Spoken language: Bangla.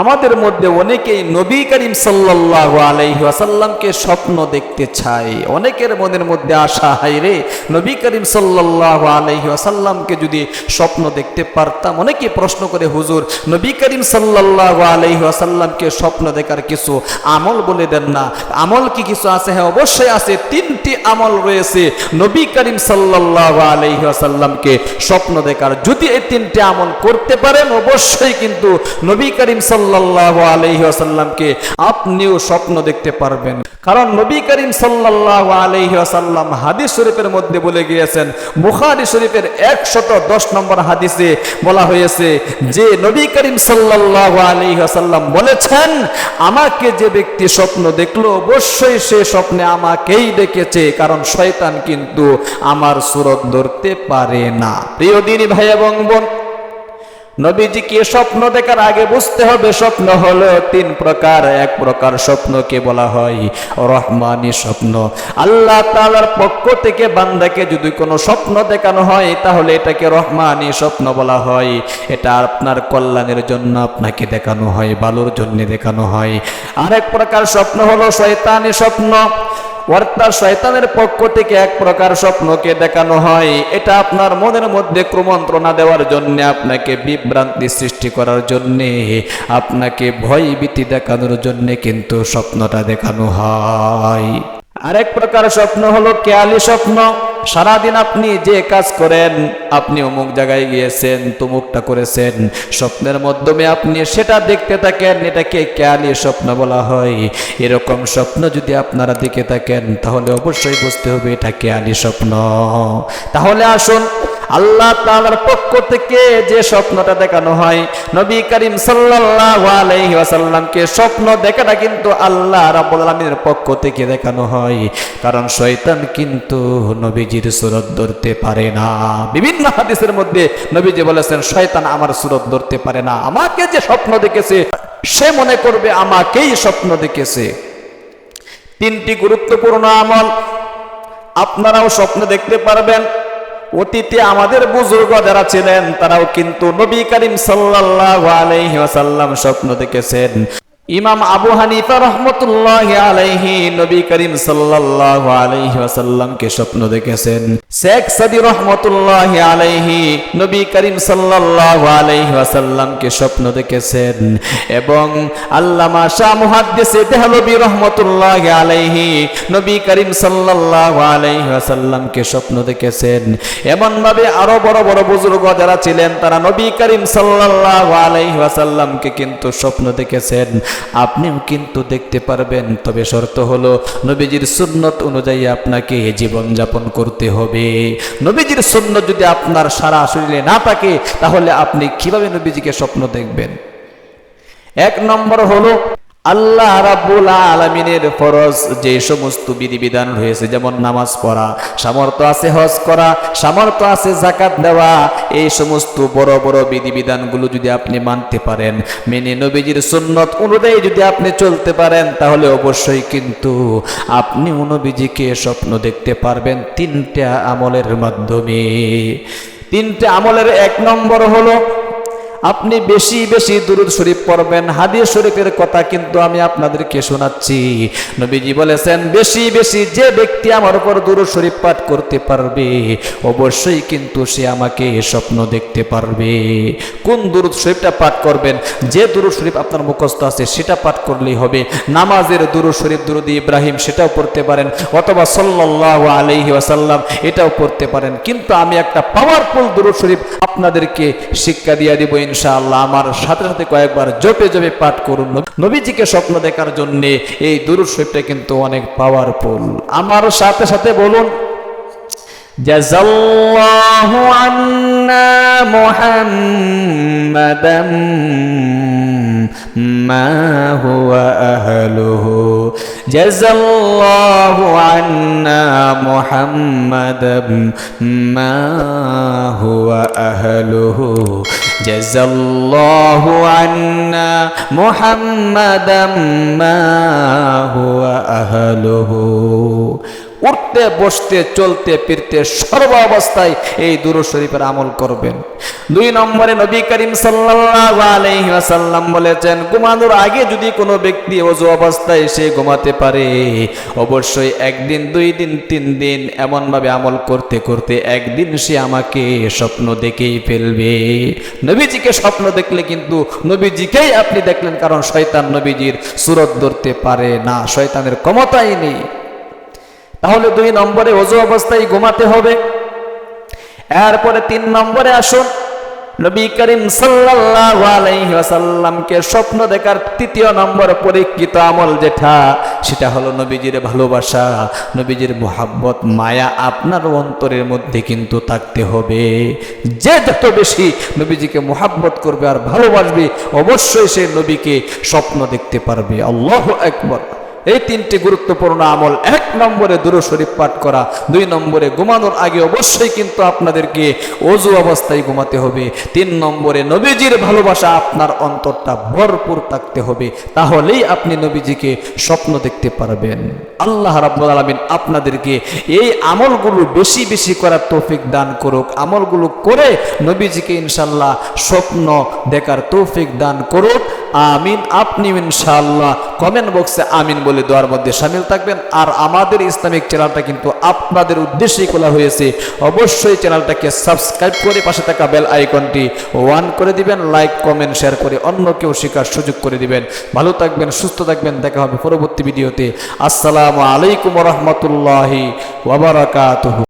আমাদের মধ্যে অনেকেই নবী করিম সাল্লাহ আলাইহি আসাল্লামকে স্বপ্ন দেখতে চায়। অনেকের মনের মধ্যে আশা হাই রে, নবী করিম সাল্লাহ আলাইহি আসাল্লামকে যদি স্বপ্ন দেখতে পারতাম, অনেকে প্রশ্ন করে, হুজুর, নবী করিম সাল্লাহ আলাইহি আসাল্লামকে স্বপ্ন দেখার কিছু আমল বলে দেন না। আমল কি কিছু আছে? হ্যাঁ অবশ্যই আছে, তিনটি আমল রয়েছে। নবী করিম সাল্লাহ আলাইহি আসাল্লামকে স্বপ্ন দেখার, যদি এই তিনটি আমল করতে পারেন, অবশ্যই কিন্তু নবী করিম সাল্লাহ আলাইহি আসাল্লামকে আপনিও স্বপ্ন দেখতে পারবেন। কারণ নবী করিম সাল্লাহ আলাইহি আসাল্লাম হাদিস শরীফের মধ্যে বলে গিয়েছেন, বুখারি শরীফের একশত দশ নম্বর হাদিসে বলা হয়েছে, যে নবী করিম সাল্লাহ বলেছেন, আমাকে যে ব্যক্তি স্বপ্ন দেখল, অবশ্যই সে স্বপ্নে আমাকেই দেখেছে, কারণ শয়তান কিন্তু আমার সুরত ধরতে পারে না। প্রিয় দিনী ভাই এবং বোন নবীজিকে স্বপ্ন দেখার আগে বুঝতে হবে, স্বপ্ন হলো তিন প্রকার। এক প্রকার স্বপ্নকে বলা হয় রহমানি স্বপ্ন। আল্লাহ তাআলার পক্ষ থেকে বান্দাকে যদি কোনো স্বপ্ন দেখানো হয়, তাহলে এটাকে রহমানি স্বপ্ন বলা হয়। এটা আপনার কল্যাণের জন্য আপনাকে দেখানো হয়, ভালোর জন্য দেখানো হয়। আরেক প্রকার স্বপ্ন হলো শয়তানি স্বপ্ন। অর্থাৎ শয়তানের পক্ষ থেকে এক প্রকার স্বপ্নকে দেখানো হয়। এটা আপনার মনের মধ্যে ক্রমন্ত্রণা দেওয়ার জন্য, আপনাকে বিভ্রান্তি সৃষ্টি করার জন্যে, আপনাকে ভয় ভীতি দেখানোর জন্য কিন্তু স্বপ্নটা দেখানো হয়। আরেক প্রকার স্বপ্ন হলো কেয়ালি স্বপ্ন। সারাদিন আপনি যে কাজ করেন, আপনি অমুক জায়গায় গিয়েছেন, তুমুকটা করেছেন, স্বপ্নের মাধ্যমে আপনি সেটা দেখতে থাকেন, এটাকে কেয়ালি স্বপ্ন বলা হয়। এরকম স্বপ্ন যদি আপনারা দেখে থাকেন, তাহলে অবশ্যই বুঝতে হবে এটা কেয়ালি স্বপ্ন। তাহলে আসুন আল্লাহ তাআলার পক্ষ থেকে যে স্বপ্নটা দেখানো হয়, নবী করিম সাল্লাল্লাহু স্বপ্ন দেখাটা কিন্তু আল্লাহ আলামিনের পক্ষ থেকে দেখানো হয়। কারণ শয়তান কিন্তু নবীজির সুরত ধরতে পারে না। বিভিন্ন হাদিসের মধ্যে নবীজি বলেছেন, শয়তান আমার সুরত ধরতে পারে না। আমাকে যে স্বপ্ন দেখেছে, সে মনে করবে আমাকেই স্বপ্ন দেখেছে। তিনটি গুরুত্বপূর্ণ আমল। আপনারাও স্বপ্ন দেখতে পারবেন। অতীতে আমাদের বুজুর্গ যারা ছিলেন তারাও কিন্তু নবী করিম সাল্লাহ আলাইহি ওয়াসাল্লাম স্বপ্ন দেখেছেন। ইমাম আবু হানিফা রহমতুল্লাহ আলাইহি নবী করিম সাল্লাল্লাহু আলাইহি ওয়াসাল্লামকে স্বপ্ন দেখেছেন। শেখ সাদি রহমতুল্লাহ আলাইহি নবী করিম সাল্লাল্লাহু আলাইহি ওয়াসাল্লামকে স্বপ্ন দেখেছেন। এবং আল্লামা শাহ মুহাদ্দিস দেহলবী রহমতুল্লাহ আলাইহি নবী করিম সাল্লাল্লাহু আলাইহি ওয়াসাল্লামকে স্বপ্ন দেখেছেন। এমন ভাবে আরও বড় বড় বুজুর্গ যারা ছিলেন, তারা নবী করিম সাল্লাল্লাহু আলাইহি ওয়াসাল্লামকে কিন্তু স্বপ্ন দেখেছেন। আপনিও কিন্তু দেখতে পারবেন। তবে শর্ত হলো, নবীজির সুন্নত অনুযায়ী আপনাকে জীবন যাপন করতে হবে। নবীজির সুন্নত যদি আপনার সারা শরীরে না থাকে, তাহলে আপনি কীভাবে নবীজিকে স্বপ্ন দেখবেন? এক নম্বর হলো আল্লাহ রাব্বুল আলামিনের ফরজ যে সমস্ত বিধিবিধান রয়েছে, যেমন নামাজ পড়া, সামর্থ্য আছে হজ করা, সামর্থ্য আছে জাকাত দেওয়া, এই সমস্ত বড় বড় বিধিবিধানগুলো যদি আপনি মানতে পারেন, মেনে নবীজির সুন্নত অনুযায়ী যদি আপনি চলতে পারেন, তাহলে অবশ্যই কিন্তু আপনি নবীজিকে স্বপ্ন দেখতে পারবেন তিনটা আমলের মাধ্যমে। তিনটে আমলের এক নম্বর হলো আপনি বেশি বেশি দুরুদ শরীফ পড়বেন, হাদিস শরীফের কথা কিন্তু আমি আপনাদেরকে শোনাচ্ছি। নবীজি বলেছেন, বেশি বেশি যে ব্যক্তি আমার উপর দুরুদ শরীফ পাঠ করতে পারবে, অবশ্যই কিন্তু সে আমাকে স্বপ্ন দেখতে পারবে। কোন দুরুদ শরীফটা পাঠ করবেন? যে দুরুদ শরীফ আপনার মুখস্থ আছে, সেটা পাঠ করলেই হবে। নামাজের দুরুদ শরীফ, দুরুদ ইব্রাহিম, সেটাও পড়তে পারেন, অথবা সাল্লাল্লাহু আলাইহি ওয়াসাল্লাম, এটাও পড়তে পারেন। কিন্তু আমি একটা পাওয়ারফুল দুরুদ শরীফ আপনাদেরকে শিক্ষা দিয়ে দিব ইনশাআল্লাহ আমার সাথে সাথে কয়েকবার জপে জপে পাঠ করুন। নবীজিকে স্বপ্ন দেখার জন্য এই দুরুদ শরীফটা কিন্তু অনেক পাওয়ারফুল আমার সাথে সাথে বলুন, জাযাল্লাহু আন্না মুহাম্মাদাম মা হুয়া আহলুহু। জাযাল্লাহু আন্না মুহাম্মাদাম মা হুয়া আহলুহু। জাযাল্লাহু আন্না হুয়া আহলুহু। উঠতে, বসতে, চলতে, ফিরতে সর্ব অবস্থায় এই দুরু শরীফের আমল করবেন। দুই নম্বরে নবী করিম ওয়াসাল্লাম বলেছেন, ঘুমানোর আগে যদি কোনো ব্যক্তি অজু অবস্থায় সে ঘুমাতে পারে, অবশ্যই একদিন, দুই দিন, তিন দিন এমনভাবে আমল করতে করতে একদিন সে আমাকে স্বপ্ন দেখেই ফেলবে। নবীজিকে স্বপ্ন দেখলে কিন্তু নবীজিকেই আপনি দেখলেন, কারণ শয়তান নবীজির সুরত ধরতে পারে না, শয়তানের ক্ষমতাই নেই। তাহলে দুই নম্বরে অজু অবস্থায় ঘুমাতে হবে। এরপরে তিন নম্বরে আসুন। নবী করিম আলাইহি স্বপ্ন দেখার তৃতীয় নম্বর পরীক্ষিত আমল যেটা, সেটা হলো নবীজির ভালোবাসা, নবীজির মোহাব্বত, মায়া আপনার অন্তরের মধ্যে কিন্তু থাকতে হবে। যে যত বেশি নবীজিকে মোহাব্বত করবে আর ভালোবাসবে, অবশ্যই সে নবীকে স্বপ্ন দেখতে পারবে। আল্লাহ একবার এই তিনটি গুরুত্বপূর্ণ আমল, এক নম্বরে দুরু শরীফ পাঠ করা, দুই নম্বরে ঘুমানোর আগে অবশ্যই কিন্তু আপনাদেরকে অজু অবস্থায় ঘুমাতে হবে, তিন নম্বরে নবীজির ভালোবাসা আপনার অন্তরটা ভরপুর থাকতে হবে, তাহলেই আপনি নবীজিকে স্বপ্ন দেখতে পারবেন। আল্লাহ রাব্বুল আলামিন আপনাদেরকে এই আমলগুলো বেশি বেশি করার তৌফিক দান করুক, আমলগুলো করে নবীজিকে ইনশাল্লাহ স্বপ্ন দেখার তৌফিক দান করুক। আমিন, আপনি ইনশাআল্লাহ কমেন্ট বক্সে আমিন বলে দেওয়ার মধ্যে সামিল থাকবেন। আর আমাদের ইসলামিক চ্যানেলটা কিন্তু আপনাদের উদ্দেশ্যেই খোলা হয়েছে। অবশ্যই চ্যানেলটাকে সাবস্ক্রাইব করে পাশে থাকা বেল আইকনটি ওয়ান করে দিবেন লাইক কমেন্ট শেয়ার করে অন্য কেউ শেখার সুযোগ করে দিবেন। ভালো থাকবেন, সুস্থ থাকবেন, দেখা হবে পরবর্তী ভিডিওতে। আসসালামু আলাইকুম রহমতুল্লাহি ওবরাকাতুহু